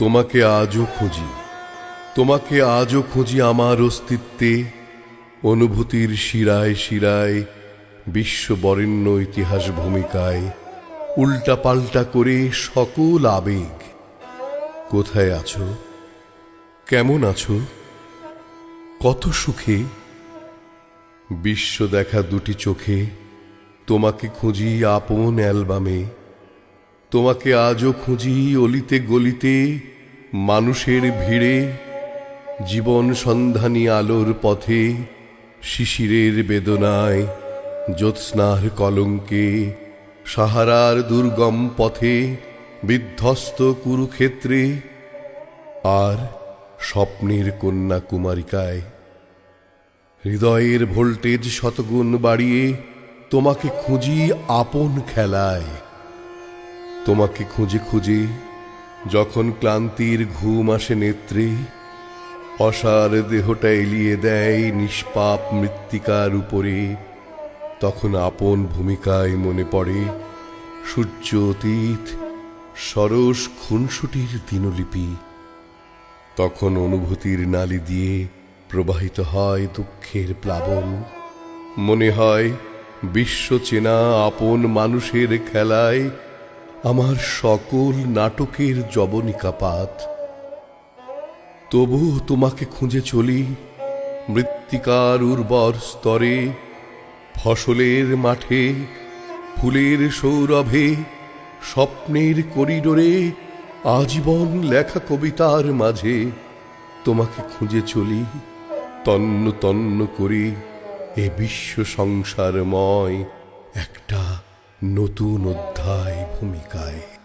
তোমাকে আজও খুঁজি। তোমাকে আজও খুঁজি আমার অস্তিত্বে। অনুভূতির শিরায় শিরায়, বিশ্ববরেণ্য ইতিহাস ভূমিকায় উল্টা পাল্টা করে সকল আবেগ। কোথায় আছো? কেমন আছো? কত সুখে? বিশ্ব দেখা দুটি চোখে। তোমাকে খুঁজি আপন অ্যালবামে। তোমাকে আজও খুঁজি অলিতে গলিতে, মানুষের ভিড়ে, জীবন সন্ধানী আলোর পথে, শিশিরের বেদনায়, জ্যোৎস্নার কলঙ্কে, সাহারার দুর্গম পথে, বিধ্বস্ত কুরুক্ষেত্রে, আর স্বপ্নের কন্যা কুমারিকায়। হৃদয়ের ভোল্টেজ শতগুণ বাড়িয়ে তোমাকে খুঁজি আপন খেলায়। তোমাকে খুঁজে খুঁজে, যখন ক্লান্তির ঘুম আসে নেত্রে, অসার দেহটা এলিয়ে দেয় নিষ্পাপ মৃত্তিকার উপরে। তখন আপন ভূমিকায় মনে পড়ে, সূর্য অতীত, সরস খুনসুটির দিনলিপি। তখন অনুভূতির নালি দিয়ে প্রবাহিত হয় দুঃখের প্লাবন। মনে হয়, বিশ্ব চেনা আপন মানুষের খেলায় আমার সকল নাটকের জবনিকাপাত তবু তোমাকে খুঁজে চলি মৃত্তিকার উর্বর স্তরে, ফসলের মাঠে, ফুলের সৌরভে, স্বপ্নের করিডোরে, আজীবন লেখা কবিতার মাঝে। তোমাকে খুঁজে চলি তন্ন তন্ন করে এ বিশ্ব সংসারময় একটা নতুন অধ্যায় ভূমিকায়।